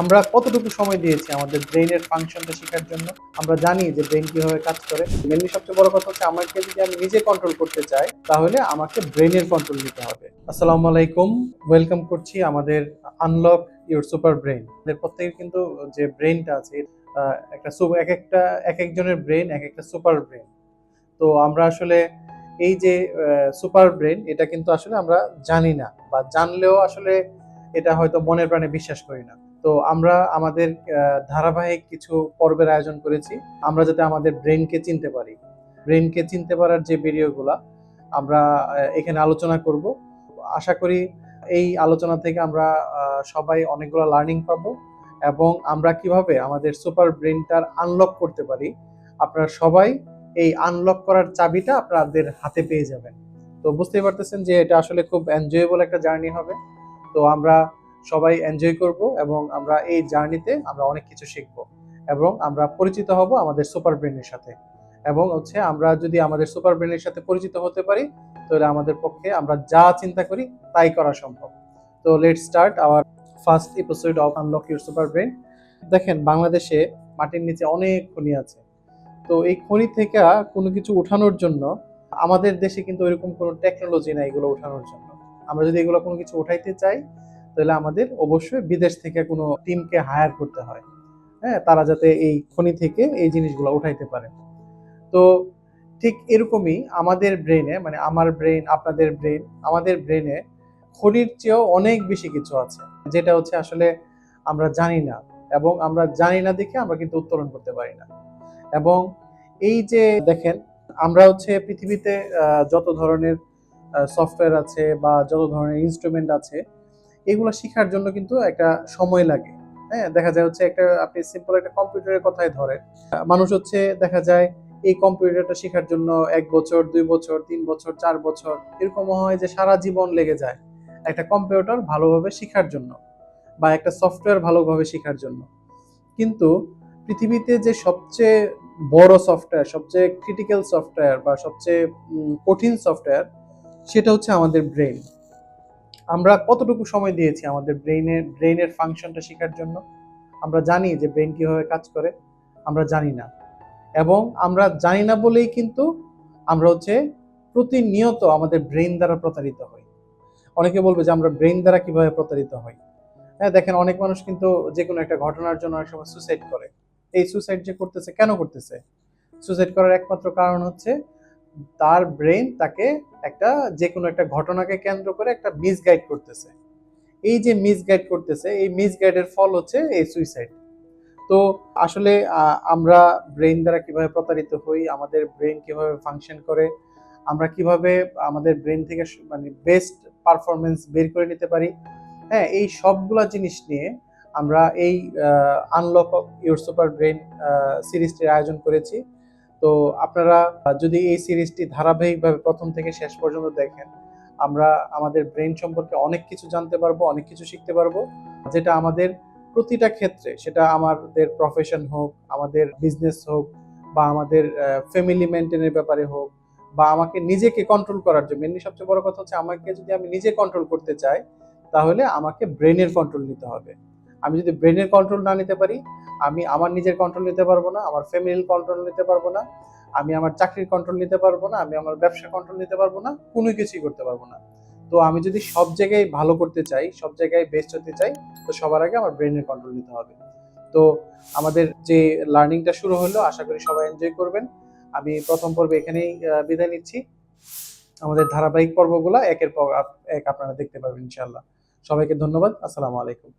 আমরা কতটুকু সময় দিয়েছি আমাদের ব্রেইনের ফাংশনটা শেখার জন্য? আমরা জানি যে ব্রেন কীভাবে কাজ করে। মেনলি সবচেয়ে বড় কথা হচ্ছে, আমাকে যদি আমি নিজে কন্ট্রোল করতে চাই, তাহলে আমাকে ব্রেনের কন্ট্রোল নিতে হবে। আসসালামু আলাইকুম। ওয়েলকাম করছি আমাদের আনলক ইউর সুপার এর প্রত্যেকের কিন্তু যে ব্রেনটা আছে একটা এক একটা, এক একজনের ব্রেন এক একটা সুপার ব্রেন তো আমরা আসলে এই যে সুপার ব্রেন এটা কিন্তু আসলে আমরা জানি না বা জানলেও আসলে এটা হয়তো মনের প্রাণে বিশ্বাস করি না। তো আমরা আমাদের ধারাবাহিক কিছু পর্বের আয়োজন করেছি। আমরা যাতে আমাদের ব্রেনকে চিনতে পারি। ব্রেনকে চিনতে পারার যে ভিডিওগুলা, আমরা এখানে আলোচনা করব। আশা করি এই আলোচনা থেকে আমরা সবাই অনেকগুলো লার্নিং পাবো এবং আমরা কীভাবে আমাদের সুপার ব্রেনটার আনলক করতে পারি, আপনারা সবাই এই আনলক করার চাবিটা আপনাদের হাতে পেয়ে যাবেন। তো বুঝতেই পারতেছেন যে এটা আসলে খুব এনজয়েবল একটা জার্নি হবে। তো আমরা সবাই এনজয় করব এবং আমরা এই জার্নিতে আমরা অনেক কিছু শিখব এবং আমরা পরিচিত হব আমাদের সুপার ব্রেনের সাথে। এবং হচ্ছে আমরা যদি আমাদের সুপার ব্রেনের সাথে পরিচিত হতে পারি, তাহলে আমাদের পক্ষে আমরা যা চিন্তা করি তাই করা সম্ভব। তো let start our first episode of unlock your super brain দেখেন, বাংলাদেশে মাটির নিচে অনেক খনি আছে। তো এই খনি থেকে কোনো কিছু উঠানোর জন্য আমাদের দেশে কিন্তু এরকম কোনো টেকনোলজি নাই এগুলো উঠানোর জন্য। আমরা যদি এগুলো কোনো কিছু উঠাইতে চাই তাহলে আমাদের অবশ্যই বিদেশ থেকে কোনো টিমকে হায়ার করতে হয়। হ্যাঁ তারা যাতে এই খনি থেকে এই জিনিসগুলো উঠাইতে পারে। তো ঠিক এরকমই আমাদের ব্রেনে মানে আমার ব্রেন আপনাদের ব্রেন আমাদের ব্রেনে খনির চেয়েও অনেক বেশি কিছু আছে। যেটা হচ্ছে আসলে আমরা জানি না এবং আমরা জানি না দেখে আমরা কিন্তু উত্তোলন করতে পারি না। এবং এই যে দেখেন, আমরা হচ্ছে পৃথিবীতে যত ধরনের সফটওয়্যার আছে বা যত ধরনের ইনস্ট্রুমেন্ট আছে এগুলো শেখার জন্য কিন্তু একটা সময় লাগে। হ্যাঁ দেখা যায় হচ্ছে একটা, আপনি সিম্পল একটা কম্পিউটারের কথাই ধরেন। মানুষ হচ্ছে দেখা যায় এই কম্পিউটারটা শেখার জন্য এক বছর, দুই বছর, তিন বছর, চার বছর এরকম হয় যে সারা জীবন লেগে যায় একটা কম্পিউটার ভালোভাবে শেখার জন্য বা একটা সফটওয়্যার ভালোভাবে শেখার জন্য। কিন্তু পৃথিবীতে যে সবচেয়ে বড় সফটওয়্যার সবচেয়ে ক্রিটিক্যাল সফটওয়্যার বা সবচেয়ে কঠিন সফটওয়্যার সেটা হচ্ছে আমাদের ব্রেন আমরা কতটুকু সময় দিয়েছি আমাদের ব্রেইনের ব্রেইনের ফাংশনটা শেখার জন্য? আমরা জানি যে ব্রেন কীভাবে কাজ করে, আমরা জানি না। এবং আমরা জানি না বলেই কিন্তু আমরা হচ্ছে প্রতিনিয়ত আমাদের ব্রেন দ্বারা প্রতারিত হই। অনেকে বলবে যে আমরা ব্রেন দ্বারা কীভাবে প্রতারিত হই? হ্যাঁ দেখেন অনেক মানুষ কিন্তু যে কোনো একটা ঘটনার জন্য অনেক সময় সুসাইড করে। এই সুসাইড যে করতেছে, কেন করতেছে? সুসাইড করার একমাত্র কারণ হচ্ছে তার ব্রেন তাকে একটা যে কোনো একটা ঘটনাকে কেন্দ্র করে একটা মিসগাইড করতেছে। এই যে মিসগাইড করতেছে, এই মিসগাইডের ফল হচ্ছে এই সুইসাইড। তো আসলে আমরা ব্রেন দ্বারা কীভাবে প্রতারিত হই, আমাদের ব্রেন কীভাবে ফাংশন করে, আমরা কীভাবে আমাদের ব্রেন থেকে মানে বেস্ট পারফরমেন্স বের করে নিতে পারি হ্যাঁ এই সবগুলা জিনিস নিয়ে আমরা এই আনলক ইউর সুপার ব্রেন সিরিজটির আয়োজন করেছি। তো আপনারা যদি এই সিরিজটি ধারাবাহিকভাবে প্রথম থেকে শেষ পর্যন্ত দেখেন, আমরা আমাদের ব্রেন সম্পর্কে অনেক কিছু জানতে পারব, অনেক কিছু শিখতে পারব। যেটা আমাদের প্রতিটা ক্ষেত্রে, সেটা আমাদের প্রফেশন হোক, আমাদের বিজনেস হোক, বা আমাদের ফ্যামিলি মেনটেনের ব্যাপারে হোক, বা আমাকে নিজেকে কন্ট্রোল করার জন্য। মেনলি সবচেয়ে বড় কথা হচ্ছে, আমাকে যদি আমি নিজে কন্ট্রোল করতে চাই, তাহলে আমাকে ব্রেনের কন্ট্রোল নিতে হবে। আমি যদি ব্রেনের কন্ট্রোল না নিতে পারি, আমি আমার নিজের কন্ট্রোল নিতে পারব না, আমার ফ্যামিলির কন্ট্রোল নিতে পারব না, আমি আমার চাকরির কন্ট্রোল নিতে পারব না, আমি আমার ব্যবসা কন্ট্রোল নিতে পারব না, কোনো কিছুই করতে পারব না। তো আমি যদি সব জায়গায় ভালো করতে চাই, সব জায়গায় বেস্ট হতে চাই, তো সবার আগে আমার ব্রেনের কন্ট্রোল নিতে হবে। তো আমাদের যে লার্নিংটা শুরু হলো, আশা করি সবাই এনজয় করবেন। আমি প্রথম পর্বে এখানেই বিদায় নিচ্ছি। আমাদের ধারাবাহিক পর্বগুলো একের পর এক আপনারা দেখতে পাবেন ইনশাল্লাহ সবাইকে ধন্যবাদ। আসসালামু আলাইকুম।